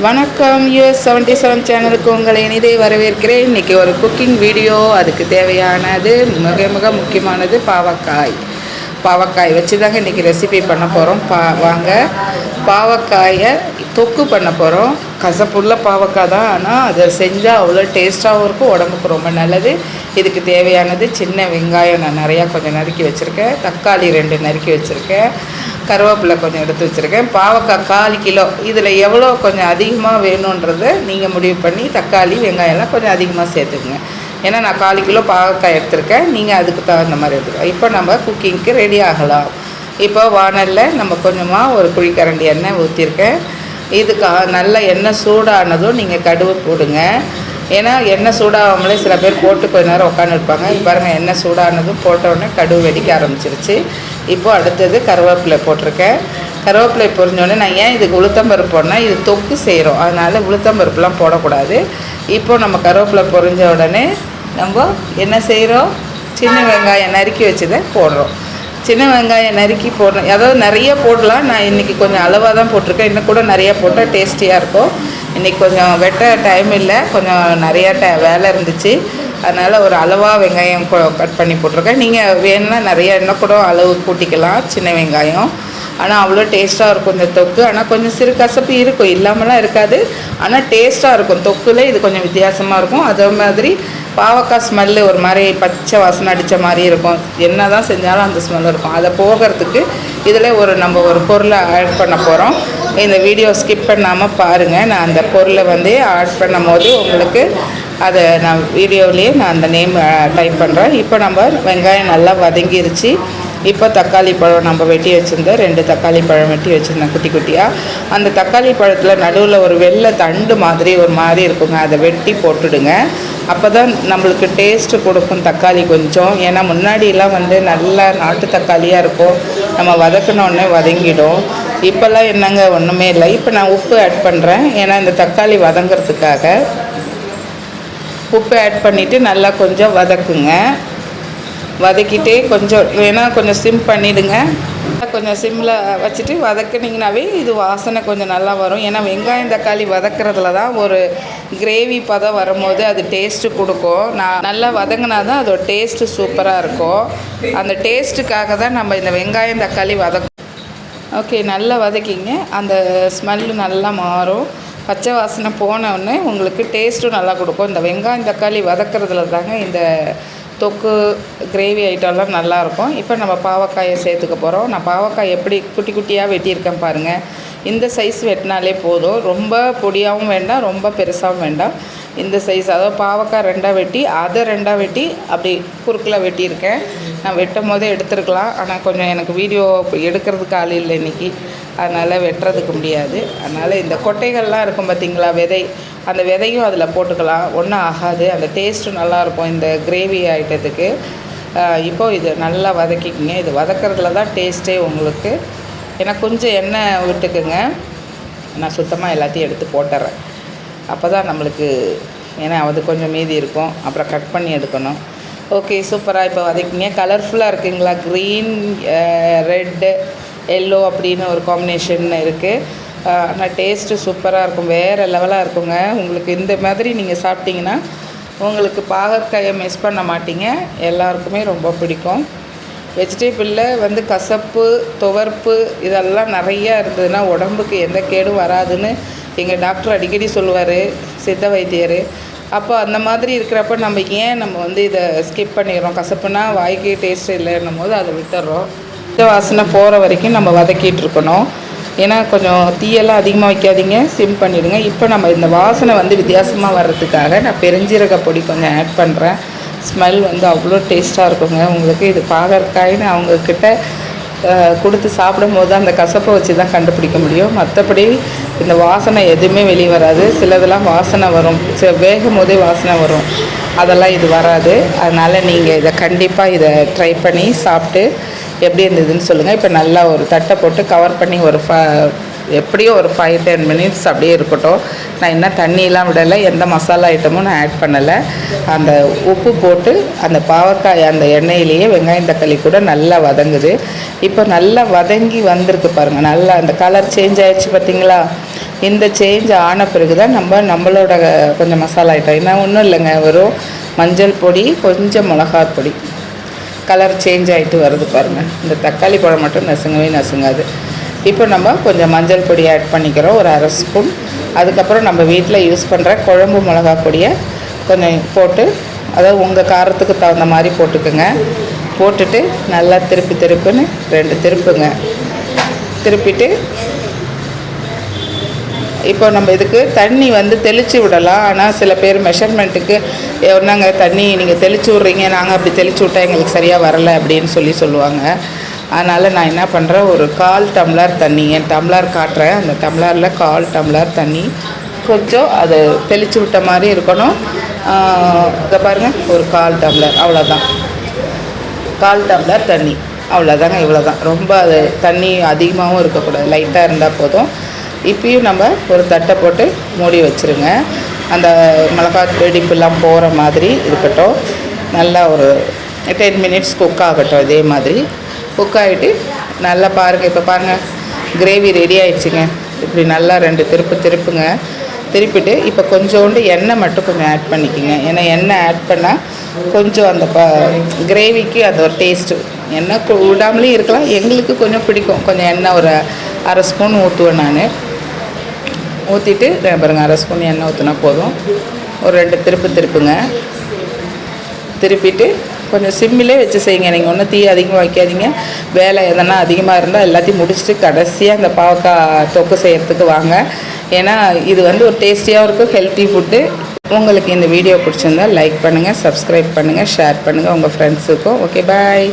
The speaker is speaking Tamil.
வணக்கம் யூஎஸ் செவன்ட்டி செவன் சேனலுக்கு உங்களை இனிதை வரவேற்கிறேன். இன்றைக்கி ஒரு குக்கிங் வீடியோ அதுக்கு தேவையானது மிக மிக முக்கியமானது பாவக்காய். பாவக்காய் வச்சு தாங்க இன்றைக்கி ரெசிபி பண்ண போகிறோம் பா வாங்க. பாவக்காயை தொக்கு பண்ண போகிறோம் கசப்புள்ள பாவக்காய் தான் ஆனால் அதை செஞ்சால் அவ்வளோ டேஸ்ட்டாகவும் இருக்கும் உடம்புக்கு ரொம்ப நல்லது. இதுக்கு தேவையானது சின்ன வெங்காயம் நான் நிறையா கொஞ்சம் நறுக்கி வச்சுருக்கேன். தக்காளி ரெண்டு நறுக்கி வச்சுருக்கேன். கருவேப்பிலை கொஞ்சம் எடுத்து வச்சுருக்கேன். பாவக்காய் கால் கிலோ இதில் எவ்வளோ கொஞ்சம் அதிகமாக வேணுன்றதை நீங்கள் முடிவு பண்ணி தக்காளி வெங்காயம்லாம் கொஞ்சம் அதிகமாக சேர்த்துக்குங்க. ஏன்னா நான் கால் கிலோ பாவக்காய் எடுத்திருக்கேன். நீங்கள் அதுக்கு தகுந்த மாதிரி எடுத்துக்கோ இப்போ நம்ம குக்கிங்க்கு ரெடி ஆகலாம். இப்போ வானலில் நம்ம கொஞ்சமாக ஒரு குழிக்கரண்டி எண்ணெய் ஊற்றிருக்கேன் இதுக்கு நல்ல எண்ணெய் சூடானதும் நீங்கள் கடுவு போடுங்க. ஏன்னா எண்ணெய் சூடாகாமலே சில பேர் போட்டு கொஞ்ச நேரம் உட்காந்துருப்பாங்க பாருங்கள் எண்ணெய் சூடானதும் போட்ட உடனே கடுகு வெடிக்க ஆரம்பிச்சிருச்சு. இப்போது அடுத்தது கருவேப்பிலை போட்டிருக்கேன். கருவேப்பிலை பொரிஞ்சோடனே நான் ஏன் இதுக்கு உளுத்தம்பருப்பு போடணும் இது தொக்கு செய்கிறோம் அதனால் உளுத்தம்பருப்புலாம் போடக்கூடாது. இப்போது நம்ம கருவேப்பிலை பொரிஞ்ச உடனே நம்ம என்ன செய்கிறோம் சின்ன வெங்காயம் நறுக்கி வச்சதை போடுறோம். சின்ன வெங்காயம் நறுக்கி போடணும். அதாவது நிறைய போடலாம். நான் இன்றைக்கி கொஞ்சம் அளவாக தான் போட்டிருக்கேன். இன்னும் கூட நிறைய போட்டால் டேஸ்டியாக இருக்கும். இன்றைக்கி கொஞ்சம் வெட்ட டைம் இல்லை. கொஞ்சம் நிறையா ட வேலை இருந்துச்சு. அதனால் ஒரு அளவாக வெங்காயம் கட் பண்ணி போட்டிருக்கேன். நீங்கள் வேணும்னா நிறையா இன்னும் கூட அளவு கூட்டிக்கலாம். சின்ன வெங்காயம். ஆனால் அவ்வளோ டேஸ்ட்டாக இருக்கும் இந்த தொக்கு. ஆனால் கொஞ்சம் சிறு கசப்பு இருக்கும். இல்லாமலாம் இருக்காது. ஆனால் டேஸ்ட்டாக இருக்கும். தொக்குல இது கொஞ்சம் வித்தியாசமாக இருக்கும். அதே மாதிரி பாவக்காய் ஸ்மெல்லு ஒரு மாதிரி பச்சை வாசனை அடித்த மாதிரி இருக்கும். என்ன தான் செஞ்சாலும் அந்த ஸ்மெல் இருக்கும். அதை போகிறதுக்கு இதில் ஒரு நம்ம ஒரு பொருளை ஆட் பண்ண போகிறோம் இந்த வீடியோ ஸ்கிப் பண்ணாமல் பாருங்கள் நான் அந்த பொருளை வந்து ஆட் பண்ணும் போது உங்களுக்கு அதை நான் வீடியோவிலேயே நான் அந்த நேம் டைப் பண்ணுறேன் இப்போ நம்ம வெங்காயம் நல்லா வதங்கிருச்சு. இப்போ தக்காளி பழம் நம்ம வெட்டி வச்சுருந்தோம் ரெண்டு தக்காளி பழம் வெட்டி வச்சுருந்தேன் குட்டி குட்டியாக அந்த தக்காளி பழத்தில் நடுவில் ஒரு வெள்ளை தண்டு மாதிரி ஒரு மாதிரி இருக்குங்க. அதை வெட்டி போட்டுடுங்க. அப்போ தான் நம்மளுக்கு டேஸ்ட்டு கொடுக்கும் தக்காளி கொஞ்சம். ஏன்னா முன்னாடியெல்லாம் வந்து நல்லா நாட்டு தக்காளியாக இருக்கும். நம்ம வதக்கினோடனே வதங்கிடும். இப்போல்லாம் என்னங்க ஒன்றுமே இல்லை. இப்போ நான் உப்பு ஆட் பண்ணுறேன் ஏன்னா இந்த தக்காளி வதங்கிறதுக்காக உப்பு ஆட் பண்ணிவிட்டு நல்லா கொஞ்சம் வதக்குங்க. வதக்கிட்டே கொஞ்சம் வேணால் கொஞ்சம் சிம் பண்ணிவிடுங்க கொஞ்சம் சிம்மில் வச்சுட்டு வதக்குனிங்கனாவே இது வாசனை கொஞ்சம் நல்லா வரும். ஏன்னா வெங்காயம் தக்காளி வதக்கிறதுல தான் ஒரு கிரேவி பதம் வரும்போது அது டேஸ்ட்டு கொடுக்கும். நான் நல்லா வதங்கினா தான் அதோட டேஸ்ட்டு சூப்பராக இருக்கும். அந்த டேஸ்ட்டுக்காக தான் நம்ம இந்த வெங்காயம் தக்காளி வதக்கும் ஓகே நல்லா வதக்கிங்க. அந்த ஸ்மெல்லு நல்லா மாறும். பச்சை வாசனை போனவுடனே உங்களுக்கு டேஸ்ட்டும் நல்லா கொடுக்கும். இந்த வெங்காயம் தக்காளி வதக்கிறதுல தாங்க இந்த தொக்கு கிரேவி ஐட்டம்லாம் நல்லாயிருக்கும். இப்போ நம்ம பாவக்காயை சேர்த்துக்க போகிறோம் நான் பாவக்காய் எப்படி குட்டி குட்டியாக வெட்டியிருக்கேன் பாருங்கள் இந்த சைஸ் வெட்டினாலே போதும். ரொம்ப பொடியாகவும் வேண்டாம் ரொம்ப பெருசாகவும் வேண்டாம். இந்த சைஸ் அதாவது பாவக்காய் ரெண்டாக வெட்டி அதை ரெண்டாக வெட்டி அப்படி குறுக்கில் வெட்டியிருக்கேன். நான் வெட்டும் போதே எடுத்துருக்கலாம். ஆனால் கொஞ்சம் எனக்கு வீடியோ எடுக்கிறதுக்கு ஆள் இல்லை இன்றைக்கி அதனால் வெட்டுறதுக்கு முடியாது. அதனால் இந்த கொட்டைகள்லாம் இருக்கும் பார்த்திங்களா விதை. அந்த விதையும் அதில் போட்டுக்கலாம். ஒன்றும் ஆகாது. அந்த டேஸ்ட்டும் நல்லாயிருக்கும் இந்த கிரேவி ஐட்டத்துக்கு. இப்போது இது நல்லா வதக்கிக்கிங்க. இது வதக்கிறதுல தான் டேஸ்ட்டே உங்களுக்கு. ஏன்னா கொஞ்சம் எண்ணெய் விட்டுக்குங்க. நான் சுத்தமாக எல்லாத்தையும் எடுத்து போட்டுறேன். அப்போ தான் நம்மளுக்கு ஏன்னா அது கொஞ்சம் மீதி இருக்கும். அப்புறம் கட் பண்ணி எடுக்கணும். ஓகே சூப்பராக இப்போ வதக்கிங்க. கலர்ஃபுல்லாக இருக்குங்களா? க்ரீன் ரெட்டு எல்லோ அப்படின்னு ஒரு காம்பினேஷன் இருக்குது ஆனால் டேஸ்ட்டு சூப்பராக இருக்கும். வேறு லெவலாக இருக்குங்க. உங்களுக்கு இந்த மாதிரி நீங்கள் சாப்பிட்டீங்கன்னா உங்களுக்கு பாகற்காயை மிஸ் பண்ண மாட்டீங்க. எல்லாருக்குமே ரொம்ப பிடிக்கும். வெஜிடேபிளில் வந்து கசப்பு துவர்ப்பு இதெல்லாம் நிறையா இருந்ததுன்னா உடம்புக்கு எந்த கேடும் வராதுன்னு எங்கள் டாக்டர் அடிக்கடி சொல்லுவார் சித்த வைத்தியர். அப்போ அந்த மாதிரி இருக்கிறப்ப நம்ம ஏன் நம்ம வந்து இதை ஸ்கிப் பண்ணிடுறோம்? கசப்புனா வாய்க்கு டேஸ்ட் இல்லைன்னும் போது அதை விட்டுறோம் இந்த வாசனை போகிற வரைக்கும் நம்ம வதக்கிட்டு இருக்கணும். ஏன்னா கொஞ்சம் தீயெல்லாம் அதிகமாக வைக்காதீங்க சிம் பண்ணிவிடுங்க இப்போ நம்ம இந்த வாசனை வந்து வித்தியாசமாக வர்றதுக்காக நான் பெருஞ்சீரக பொடி கொஞ்சம் ஆட் பண்ணுறேன் ஸ்மெல் வந்து அவ்வளோ டேஸ்ட்டாக இருக்குங்க. உங்களுக்கு இது பாகற்காய்னு அவங்கக்கிட்ட கொடுத்து சாப்பிடும் போது அந்த கசப்பை வச்சு தான் கண்டுபிடிக்க முடியும். மற்றபடி இந்த வாசனை எதுவுமே வெளியே வராது. சிலதெல்லாம் வாசனை வரும். வேகும் போதே வாசனை வரும். அதெல்லாம் இது வராது. அதனால் நீங்கள் இதை கண்டிப்பாக இதை ட்ரை பண்ணி சாப்பிட்டு எப்படி இருந்ததுன்னு சொல்லுங்கள் இப்போ நல்லா ஒரு தட்டை போட்டு கவர் பண்ணி ஒரு ஃப எப்படியோ ஒரு ஃபைவ் டென் மினிட்ஸ் அப்படியே இருக்கட்டும். நான் என்ன தண்ணியெலாம் விடலை. எந்த மசாலா ஐட்டமும் நான் ஆட் பண்ணலை. அந்த உப்பு போட்டு அந்த பாவக்காய் அந்த எண்ணெயிலேயே வெங்காயம் தக்காளி கூட நல்லா வதங்குது. இப்போ நல்லா வதங்கி வந்திருக்கு பாருங்கள் நல்லா அந்த கலர் சேஞ்ச் ஆயிடுச்சு பார்த்தீங்களா? இந்த சேஞ்ச் ஆன பிறகு தான் நம்ம நம்மளோட கொஞ்சம் மசாலா ஐட்டம் என்ன ஒன்றும் இல்லைங்க. வெறும் மஞ்சள் பொடி கொஞ்சம் மிளகாய் பொடி. கலர் சேஞ்ச் ஆகிட்டு வருது பாருங்கள் இந்த தக்காளி பழம் மட்டும் நசுங்கவே நசுங்காது. இப்போ நம்ம கொஞ்சம் மஞ்சள் பொடி ஆட் பண்ணிக்கிறோம். ஒரு அரை ஸ்பூன் அதுக்கப்புறம் நம்ம வீட்டில் யூஸ் பண்ணுற குழம்பு மிளகா பொடியை கொஞ்சம் போட்டு அதாவது உங்கள் காரத்துக்கு தகுந்த மாதிரி போட்டுக்குங்க. போட்டுட்டு நல்லா திருப்பி திருப்புன்னு ரெண்டு திருப்புங்க. திருப்பிட்டு இப்போ நம்ம இதுக்கு தண்ணி வந்து தெளித்து விடலாம். ஆனால் சில பேர் மெஷர்மெண்ட்டுக்கு என்னங்க தண்ணி நீங்கள் தெளித்து விட்றீங்க நாங்கள் அப்படி தெளித்து விட்டால் எங்களுக்கு சரியாக வரலை அப்படின்னு சொல்லி சொல்லுவாங்க. அதனால் நான் என்ன பண்ணுறேன் ஒரு கால் டம்ளர் தண்ணி என் டம்ளர் காட்டுறேன். அந்த டம்ளரில் கால் டம்ளர் தண்ணி கொஞ்சம் அது தெளித்து விட்ட மாதிரி இருக்கணும். இதை பாருங்கள் ஒரு கால் டம்ளர் அவ்வளோதான் கால் டம்ளர் தண்ணி அவ்வளோதாங்க இவ்வளோ தான் ரொம்ப அது தண்ணி அதிகமாகவும் இருக்கக்கூடாது லைட்டாக இருந்தால் போதும். இப்பயும் நம்ம ஒரு தட்டை போட்டு மூடி வச்சுருங்க. அந்த மிளகாய் வெடிப்புலாம் போகிற மாதிரி இருக்கட்டும். நல்லா ஒரு டென் மினிட்ஸ் குக் ஆகட்டும் இதே மாதிரி. குக் ஆகிட்டு நல்லா பாருங்கள் இப்போ பாருங்கள் கிரேவி ரெடி ஆயிடுச்சுங்க. இப்படி நல்லா ரெண்டு திருப்பு திருப்புங்க. திருப்பிட்டு இப்போ கொஞ்சோண்டு எண்ணெய் மட்டும் கொஞ்சம் ஆட் பண்ணிக்கோங்க. ஏன்னா எண்ணெய் ஆட் பண்ணால் கொஞ்சம் அந்த ப கிரேவிக்கு அது ஒரு டேஸ்ட்டு எண்ணெய் விடாமலேயும் இருக்கலாம். எங்களுக்கு கொஞ்சம் பிடிக்கும். கொஞ்சம் எண்ணெய் ஒரு அரை ஸ்பூன் ஊற்றுவேன் நான். ஊற்றிட்டு பாருங்க அரை ஸ்பூன் எண்ணெய் ஊற்றினா போதும். ஒரு ரெண்டு திருப்பு திருப்புங்க. திருப்பிட்டு கொஞ்சம் சிம்மிலே வச்சு செய்யுங்க. நீங்கள் ஒன்றும் தீ அதிகமாக வைக்காதீங்க. வேலை எதனா அதிகமாக இருந்தால் எல்லாத்தையும் முடிச்சுட்டு கடைசியாக அந்த பாவக்காய் தொக்கு செய்கிறதுக்கு வாங்க. ஏன்னா இது வந்து ஒரு டேஸ்டியாகவும் இருக்கும் ஹெல்த்தி ஃபுட்டு. உங்களுக்கு இந்த வீடியோ பிடிச்சிருந்தா லைக் பண்ணுங்கள் சப்ஸ்கிரைப் பண்ணுங்கள் ஷேர் பண்ணுங்கள் உங்கள் ஃப்ரெண்ட்ஸுக்கும் ஓகே பாய்